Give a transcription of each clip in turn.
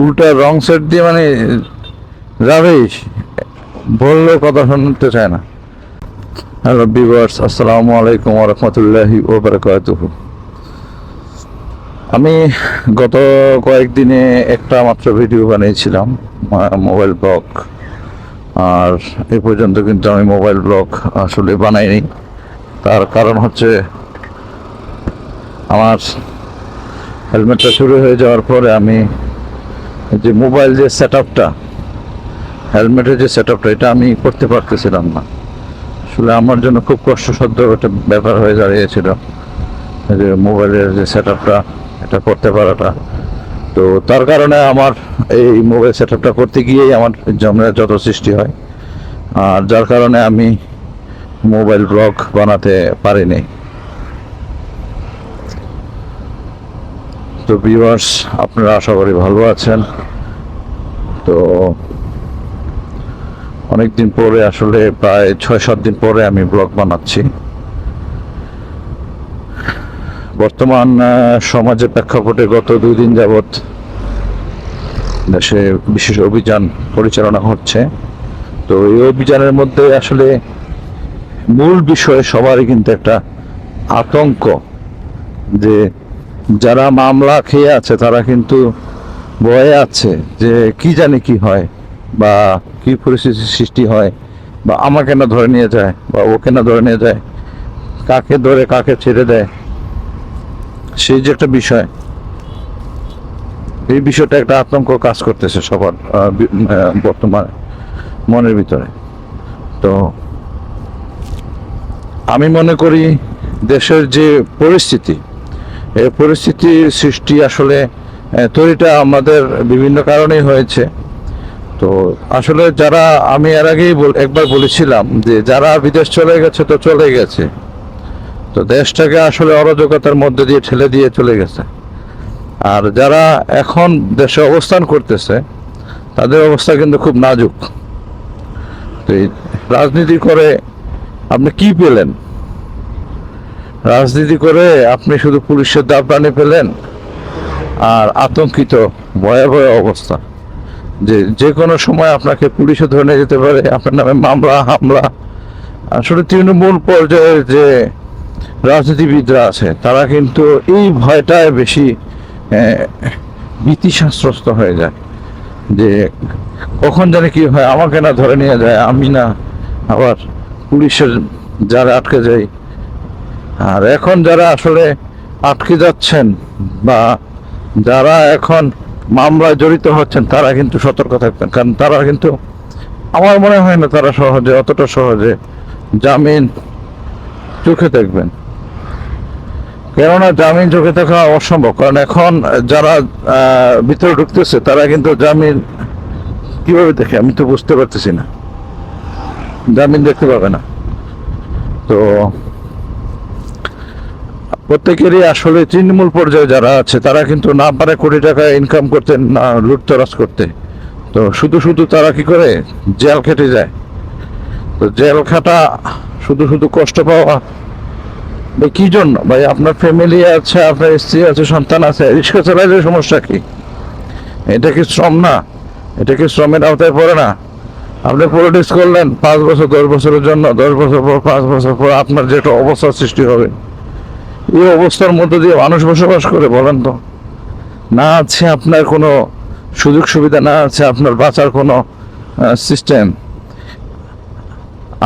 উল্টা রং সেট দিয়ে মানে যাবেই বললেও কথা শুনতে চায় না। হ্যালো বিভার্স আসসালামু আলাইকুম রহমতুল্লাহি ওবরাকাতুহু আমি গত কয়েকদিনে একটা মাত্র ভিডিও বানিয়েছিলাম মোবাইল ব্লগ আর এই পর্যন্ত কিন্তু আমি মোবাইল ব্লগ আসলে বানাইনি। তার কারণ হচ্ছে আমার হেলমেটটা শুরু হয়ে যাওয়ার পরে আমি যে মোবাইল যে সেট আপটা হেলমেটের যে সেট আপটা এটা আমি করতে পারতেছিলাম না। আসলে আমার জন্য খুব কষ্টসাধ্য একটা ব্যাপার হয়ে দাঁড়িয়েছিল যে মোবাইলের যে সেট আপটা এটা করতে পারাটা। তো তার কারণে আমার এই মোবাইল সেট আপটা করতে গিয়েই আমার জমে যত সৃষ্টি হয়। আর যার কারণে আমি মোবাইল ব্লগ বানাতে পারিনি। তো ভিউয়ার্স আপনারা আশা করি ভালো আছেন। তো অনেকদিন পরে আসলে প্রায় ছয় সাত দিন পরে আমি ব্লগ বানাচ্ছি। বর্তমান সমাজের প্রেক্ষাপটে গত দুই দিন যাবৎ দেশে বিশেষ অভিযান পরিচালনা হচ্ছে। তো এই অভিযানের মধ্যে আসলে মূল বিষয়ে সবারই কিন্তু একটা আতঙ্ক যে যারা মামলা খেয়ে আছে, তারা কিন্তু ভয়ে আছে যে কি জানি কি হয় বা কি পরিস্থিতির সৃষ্টি হয় বা আমাকে না ধরে নিয়ে যায় বা ওকে না ধরে নিয়ে যায়, কাকে ধরে কাকে ছেড়ে দেয়, সেই যে একটা বিষয়। এই বিষয়টা একটা আতঙ্ক কাজ করতেছে সবার বর্তমানে মনের ভিতরে। তো আমি মনে করি দেশের যে পরিস্থিতি এই পরিস্থিতির সৃষ্টি আসলে তৈরিটা আমাদের বিভিন্ন কারণেই হয়েছে। তো আসলে যারা, আমি এর আগেই একবার বলেছিলাম যে যারা বিদেশ চলে গেছে তো চলে গেছে। তো দেশটাকে আসলে অরাজকতার মধ্যে দিয়ে ঠেলে দিয়ে চলে গেছে। আর যারা এখন দেশে অবস্থান করতেছে, তাদের অবস্থা কিন্তু খুব নাজুক। তো এই রাজনীতি করে আপনি কি পেলেন? রাজনীতি করে আপনি শুধু পুলিশের দাবদানি পেলেন আর আতঙ্কিত ভয়াবহ অবস্থা। যে যে কোনো সময় আপনাকে পুলিশে ধরে নিয়ে যেতে পারে আপনার নামে মামলা হামলা। আসলে তৃণমূল পর্যায়ের যে রাজনীতিবিদরা আছে তারা কিন্তু এই ভয়টায় বেশি আহ, ভীতিশাস্ত্রস্ত হয়ে যায়। যে কখন জানি কি হয় আমাকে না ধরে নিয়ে যায় আমি না আবার পুলিশের যারা আটকে যাই। আর এখন যারা আসলে আটকে যাচ্ছেন বা যারা এখন মামলায় জড়িত হচ্ছেন, তারা কিন্তু সতর্ক থাকবেন। কারণ তারা কিন্তু, আমার মনে হয় না তারা সহজে, অতটা সহজে জামিন চোখে দেখবেন। কেননা জামিন চোখে থাকা অসম্ভব। কারণ এখন যারা ভিতরে ঢুকতেছে, তারা কিন্তু জামিন কীভাবে দেখে? আমি তো বুঝতে পারতেছি না। জামিন দেখতে পাবে না। তো প্রত্যেকেরই আসলে তৃণমূল পর্যায়ে যারা আছে, তারা কিন্তু না পারে কোটি টাকা ইনকাম করতে, না লুটতরাজ করতে। তো শুধু শুধু তারা কি করে? জেল খেটে যায়। তো জেল খাটা শুধু শুধু কষ্ট পাওয়া, ভাই কি জন্য? ভাই আপনার ফ্যামিলি আছে, আপনার স্ত্রী আছে, সন্তান আছে, রিক্সা চালাইলে সমস্যা কি? এটা কি শ্রম না? এটা কি শ্রমের আওতায় পড়ে না? আপনি পলিটিক্স করলেন, পাঁচ বছর, দশ বছরের জন্য, দশ বছর পর, পাঁচ বছর পর আপনার যেটা অবস্থার সৃষ্টি হবে। এই অবস্থার মধ্যে দিয়ে মানুষ বসবাস করে, বলেন তো। না আছে আপনার কোনো সুযোগ সুবিধা, না আছে আপনার বাঁচার কোনো সিস্টেম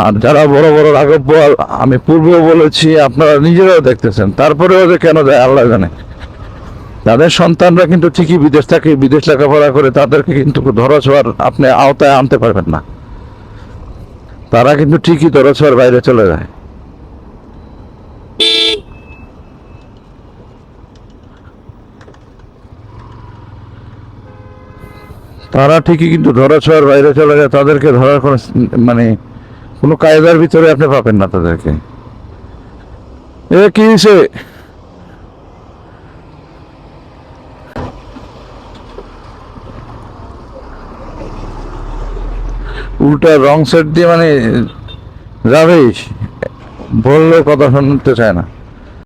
আর যারা বড় বড় রাঘব আমি পূর্বেও বলেছি, আপনারা নিজেরাও দেখতেছেন। তারপরেও যে কেন যায়, আল্লাহ জানে। তাদের সন্তানরা কিন্তু ঠিকই বিদেশ থাকে, বিদেশ লেখাপড়া করে, তাদেরকে কিন্তু ধরাছোঁয়ার আপনি আওতায় আনতে পারবেন না। তারা কিন্তু ঠিকই ধরাছোঁয়ার বাইরে চলে যায়। তারা ঠিকই কিন্তু ধরা ধরাছোঁয়ার বাইরে চলে যায়, তাদেরকে ধরার কোনো মানে কোনো কায়দার ভিতরে আপনি পাবেন না তাদেরকে। এ, কি হয়েছে উল্টা রং সেট দিয়ে মানে যাবেই। বললেও কথা শুনতে চায় না।